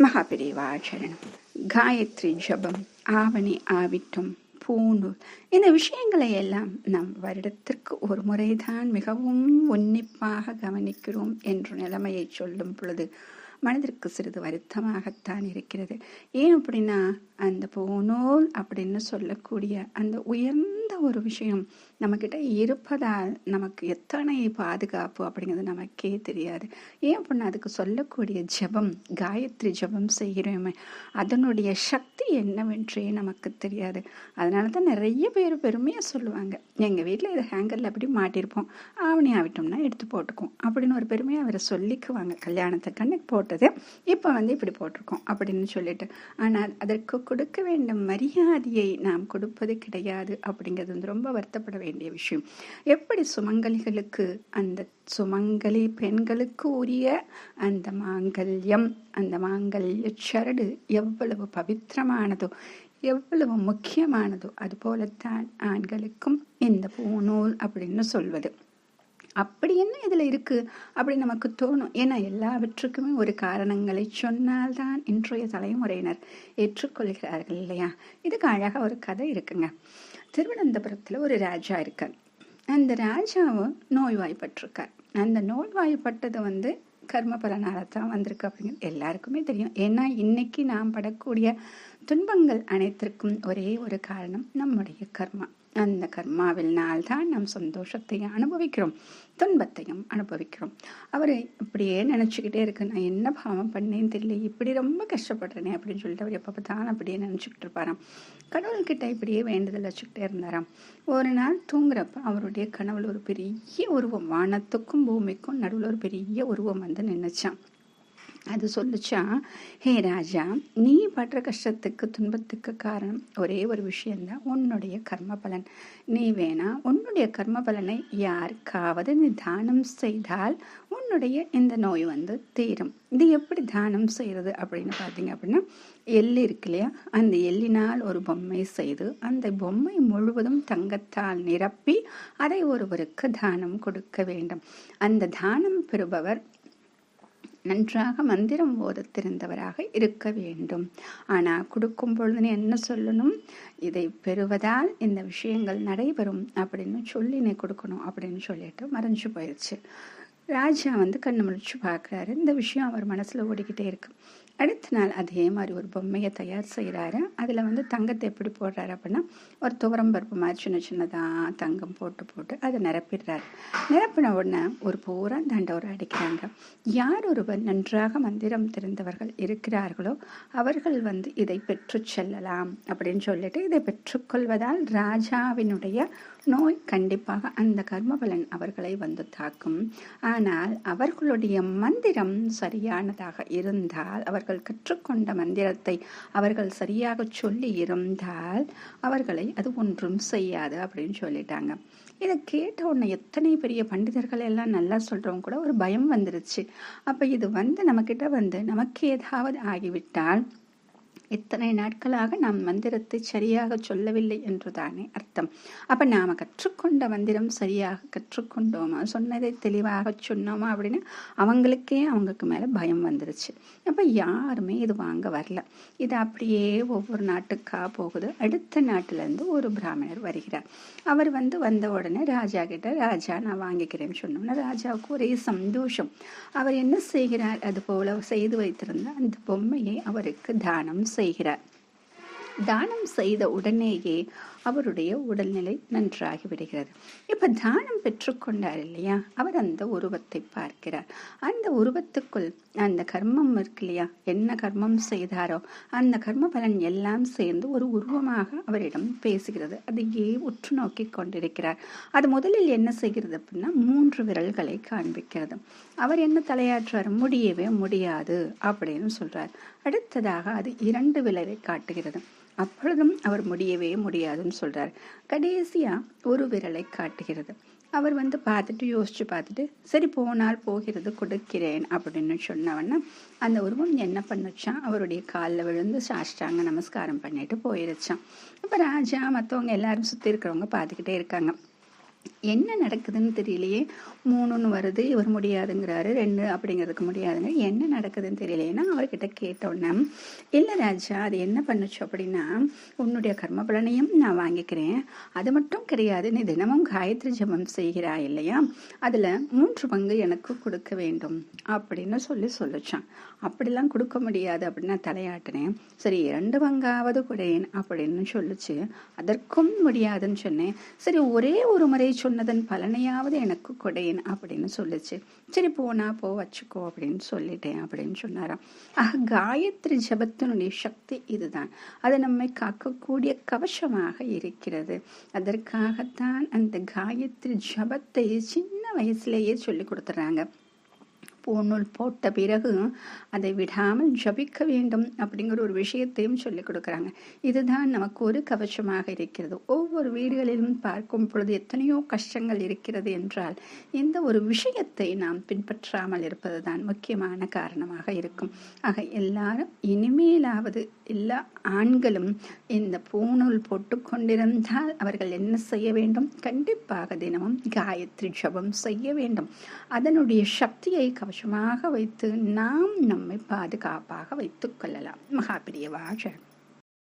மகாபிரிவாச்சரணம் காயத்ரி ஜபம் ஆவணி ஆவிட்டும் பூணூல் இந்த விஷயங்களை எல்லாம் நம் வருடத்திற்கு ஒரு முறைதான் மிகவும் உன்னிப்பாக கவனிக்கிறோம் என்ற நிலைமையை சொல்லும் பொழுது மனதிற்கு சிறிது வருத்தமாகத்தான் இருக்கிறது ஏன் அப்படின்னா அந்த பூநூல் அப்படின்னு சொல்லக்கூடிய அந்த உயர்ந்த ஒரு விஷயம் நம்மக்கிட்ட இருப்பதால் நமக்கு எத்தனை பாதுகாப்பு அப்படிங்கிறது நமக்கே தெரியாது. ஏன் அப்படின்னா அதுக்கு சொல்லக்கூடிய ஜபம் காயத்ரி ஜபம் செய்கிறோமே அதனுடைய சக்தி என்னவென்றே நமக்கு தெரியாது. அதனால தான் நிறைய பேர் பெருமையாக சொல்லுவாங்க. எங்கள் வீட்டில் இதை ஹேங்கரில் அப்படி மாட்டியிருப்போம். ஆவணி ஆவிட்டோம்னா எடுத்து போட்டுக்கும் அப்படின்னு ஒரு பெருமையாக அவரை சொல்லிக்குவாங்க. கல்யாணத்தை கண்ணுக்கு போட்டது இப்போ வந்து இப்படி போட்டிருக்கோம் அப்படின்னு சொல்லிட்டு. ஆனால் அதற்கு கொடுக்க வேண்டும் மரியாதையை நாம் கொடுப்பது கிடையாது அப்படிங்கிறது வந்து ரொம்ப வருத்தப்பட வேண்டிய விஷயம். எப்படி சுமங்கலிகளுக்கு அந்த சுமங்கலி பெண்களுக்கு உரிய அந்த மாங்கல்யம் அந்த மாங்கல்ய சரடு எவ்வளவு பவித்திரமானதோ எவ்வளவு முக்கியமானதோ அது போலத்தான் ஆண்களுக்கும் இந்த பூநூல் அப்படின்னு சொல்வது. அப்படி என்ன இதில் இருக்குது அப்படி நமக்கு தோணும். ஏன்னா எல்லாவற்றுக்குமே ஒரு காரணங்களை சொன்னால்தான் இன்றைய தலைமுறையினர் ஏற்றுக்கொள்கிறார்கள் இல்லையா? இதுக்கு அழகாக ஒரு கதை இருக்குங்க. திருவனந்தபுரத்தில் ஒரு ராஜா இருக்கார். அந்த ராஜாவும் நோய்வாய்ப்பட்டிருக்கார். அந்த நோய்வாய்ப்பட்டது வந்து கர்ம பலனால தான் வந்திருக்கு அப்படிங்கிறது எல்லாருக்குமே தெரியும். ஏன்னா இன்னைக்கு நாம் படக்கூடிய துன்பங்கள் அனைத்திற்கும் ஒரே ஒரு காரணம் நம்முடைய கர்மா. அந்த கர்மாவினால் தான் நம் சந்தோஷத்தை அனுபவிக்கிறோம் துன்பத்தையும் அனுபவிக்கிறோம். அவர் இப்படியே நினச்சிக்கிட்டே இருக்கு நான் என்ன பாவம் பண்ணேன்னு தெரியல இப்படி ரொம்ப கஷ்டப்படுறேனே அப்படின்னு சொல்லிட்டு அவர் எப்போ பார்த்தாலும் அப்படியே நினச்சிக்கிட்டு இருப்பாராம். கடவுள்கிட்ட இப்படியே வேண்டுதல் வச்சுக்கிட்டே இருந்தாராம். ஒரு நாள் தூங்குறப்ப அவருடைய கனவுல ஒரு பெரிய உருவம் வானத்துக்கும் பூமிக்கும் நடுவில் ஒரு பெரிய உருவம் வந்து நின்றுச்சான் அது சொல்லுச்சா? ஹே ராஜா நீ படுற கஷ்டத்துக்கு துன்பத்துக்கு காரணம் ஒரே ஒரு விஷயந்தான் உன்னுடைய கர்ம பலன். நீ வேணா உன்னுடைய கர்ம பலனை யாருக்காவது நீ தானம் செய்தால் உன்னுடைய இந்த நோய் வந்து தீரும். இது எப்படி தானம் செய்கிறது அப்படின்னு பார்த்தீங்க அப்படின்னா எள்ளு இருக்கு இல்லையா? அந்த எள்ளினால் ஒரு பொம்மை செய்து அந்த பொம்மை முழுவதும் தங்கத்தால் நிரப்பி அதை ஒருவருக்கு தானம் கொடுக்க வேண்டும். அந்த தானம் பெறுபவர் நன்றாக மந்திரம் ஓத தெரிந்தவராக இருக்க வேண்டும். ஆனால் கொடுக்கும் பொழுது என்ன சொல்லணும்? இதை பெறுவதால் இந்த விஷயங்கள் நடைபெறும் அப்படின்னு சொல்லி நீ கொடுக்கணும் அப்படின்னு சொல்லிட்டு மறைஞ்சு போயிடுச்சு ராஜா வந்து கண்ணு முழிச்சு பார்க்குறாரு. இந்த விஷயம் அவர் மனசில் ஓடிக்கிட்டே இருக்குது அடுத்த நாள் அதே மாதிரி ஒரு பொம்மையை தயார் செய்கிறாரு அதில் வந்து தங்கத்தை எப்படி போடுறாரு அப்படின்னா ஒரு துவரம் பருப்பு மாதிரி சின்ன சின்னதாக தங்கம் போட்டு போட்டு அதை நிரப்பிடுறாரு. நிரப்பின உடனே ஒரு பூரா தண்டவர் அடிக்கிறாங்க. யார் ஒருவர் நன்றாக மந்திரம் தெரிந்தவர்கள் இருக்கிறார்களோ அவர்கள் வந்து இதை பெற்று செல்லலாம் அப்படின்னு சொல்லிட்டு இதை பெற்றுக்கொள்வதால் ராஜாவினுடைய நோய் கண்டிப்பாக அந்த கர்மபலன் அவர்களை வந்து தாக்கும். ஆனால் அவர்களுடைய மந்திரம் சரியானதாக இருந்தால் அவர்கள் கற்றுக்கொண்ட மந்திரத்தை அவர்கள் சரியாக சொல்லி இருந்தால் அவர்களை அது ஒன்றும் செய்யாது அப்படின்னு சொல்லிட்டாங்க. இதை கேட்ட உடனே எத்தனை பெரிய பண்டிதர்கள் எல்லாம் நல்லா சொல்கிறவங்க கூட ஒரு பயம் வந்துருச்சு. அப்போ இது வந்து நம்மக்கிட்ட வந்து நமக்கு ஏதாவது ஆகிவிட்டால் இத்தனை நாட்களாக நாம் மந்திரத்தை சரியாக சொல்லவில்லை என்றுதானே அர்த்தம். அப்போ நாம் கற்றுக்கொண்ட மந்திரம் சரியாக கற்றுக்கொண்டோமா? சொன்னதை தெளிவாக சொன்னோமா அப்படின்னு அவங்களுக்கே அவங்களுக்கு மேலே பயம் வந்துருச்சு. அப்போ யாருமே இது வாங்க வரல. இது அப்படியே ஒவ்வொரு நாட்டுக்காக போகுது. அடுத்த நாட்டிலேருந்து ஒரு பிராமணர் வருகிறார். அவர் வந்து வந்த உடனே ராஜா கிட்ட ராஜா நான் வாங்கிக்கிறேன்னு சொன்னோம்னா ராஜாவுக்கு ஒரே சந்தோஷம். அவர் என்ன செய்கிறார்? அது போல செய்து வைத்திருந்த அந்த பொம்மையை அவருக்கு தானம் செய்கிறார். தானம் செய்த உடனேயே அவருடைய உடல்நிலை நன்றாகி விடுகிறது. இப்போ தானம் பெற்றுக்கொண்டார் இல்லையா? அவர் அந்த உருவத்தை பார்க்கிறார். அந்த உருவத்துக்குள் அந்த கர்மம் இருக்கு இல்லையா? என்ன கர்மம் செய்தாரோ அந்த கர்ம பலன் எல்லாம் சேர்ந்து ஒரு உருவமாக அவரிடம் பேசுகிறது. அதையே உற்று நோக்கி கொண்டிருக்கிறார். அது முதலில் என்ன செய்கிறது அப்படின்னா மூன்று விரல்களை காண்பிக்கிறது. அவர் என்ன தலையாற்றார் முடியவே முடியாது அப்படின்னு சொல்றார். அடுத்ததாக அது இரண்டு விரலை காட்டுகிறது. அப்பொழுதும் அவர் முடியவே முடியாதுன்னு சொல்றார். கடைசியா ஒரு விரலை காட்டுகிறது. அவர் வந்து பார்த்துட்டு யோசிச்சு பார்த்துட்டு சரி போனால் போகிறது கொடுக்கிறேன் அப்படின்னு சொன்னவொன்னே அந்த உருவம் என்ன பண்ணுச்சான்? அவருடைய காலில் விழுந்து சாஷ்டாங்க நமஸ்காரம் பண்ணிட்டு போயிருச்சான். இப்போ ராஜா மற்றவங்க எல்லாரும் சுற்றி இருக்கிறவங்க பார்த்துக்கிட்டே இருக்காங்க. என்ன நடக்குதுன்னு தெரியலையே. மூணுன்னு வருது இவர் முடியாதுங்கிறாரு ரெண்டு அப்படிங்கிறதுக்கு முடியாதுங்க. என்ன நடக்குதுன்னு தெரியலைன்னா அவர்கிட்ட கேட்டோன்னே இல்லை ராஜா அது என்ன பண்ணுச்சு அப்படின்னா உன்னுடைய கர்ம பலனையும் நான் வாங்கிக்கிறேன். அது மட்டும் கிடையாது நீ தினமும் காயத்ரி ஜபம் செய்கிறா இல்லையா? அதில் மூன்று பங்கு எனக்கு கொடுக்க வேண்டும். அப்படின்னு சொல்லி சொல்லிச்சான். அப்படிலாம் கொடுக்க முடியாது அப்படின்னு நான் தலையாட்டினேன். சரி இரண்டு பங்காவது கொடேன் அப்படின்னு சொல்லிச்சு. அதற்கும் முடியாதுன்னு சொன்னேன். சரி ஒரே ஒரு முறை சொன்னதன் பலனையாவது எனக்கு கொடேன் அப்படின்னு சொல்லிச்சு. சரி போனா போ வச்சுக்கோ அப்படின்னு சொல்லிட்டேன் அப்படின்னு சொன்னாராம். ஆக காயத்ரி ஜபத்தினுடைய சக்தி இதுதான். அது நம்மை காக்கக்கூடிய கவசமாக இருக்கிறது. அதற்காகத்தான் அந்த காயத்ரி ஜபத்தை சின்ன வயசுலேயே சொல்லி கொடுத்துட்றாங்க பூநூல் போட்ட பிறகு அதை விடாமல் ஜபிக்க வேண்டும் அப்படிங்கிற ஒரு விஷயத்தையும் சொல்லிக் கொடுக்குறாங்க. இதுதான் நமக்கு ஒரு கவசமாக இருக்கிறது. ஒவ்வொரு வீடுகளிலும் பார்க்கும் பொழுது எத்தனையோ கஷ்டங்கள் இருக்கிறது என்றால் இந்த ஒரு விஷயத்தை நாம் பின்பற்றாமல் இருப்பது தான் முக்கியமான காரணமாக இருக்கும். ஆக எல்லாரும் இனிமேலாவது எல்லா ஆண்களும் இந்த பூநூல் போட்டு கொண்டிருந்தால் அவர்கள் என்ன செய்ய வேண்டும்? கண்டிப்பாக தினமும் காயத்ரி ஜபம் செய்ய வேண்டும். அதனுடைய சக்தியை கவசமாக வைத்து நாம் நம்மை பாதுகாப்பாக வைத்துக் கொள்ளலாம். மகாபிரியவாஜன்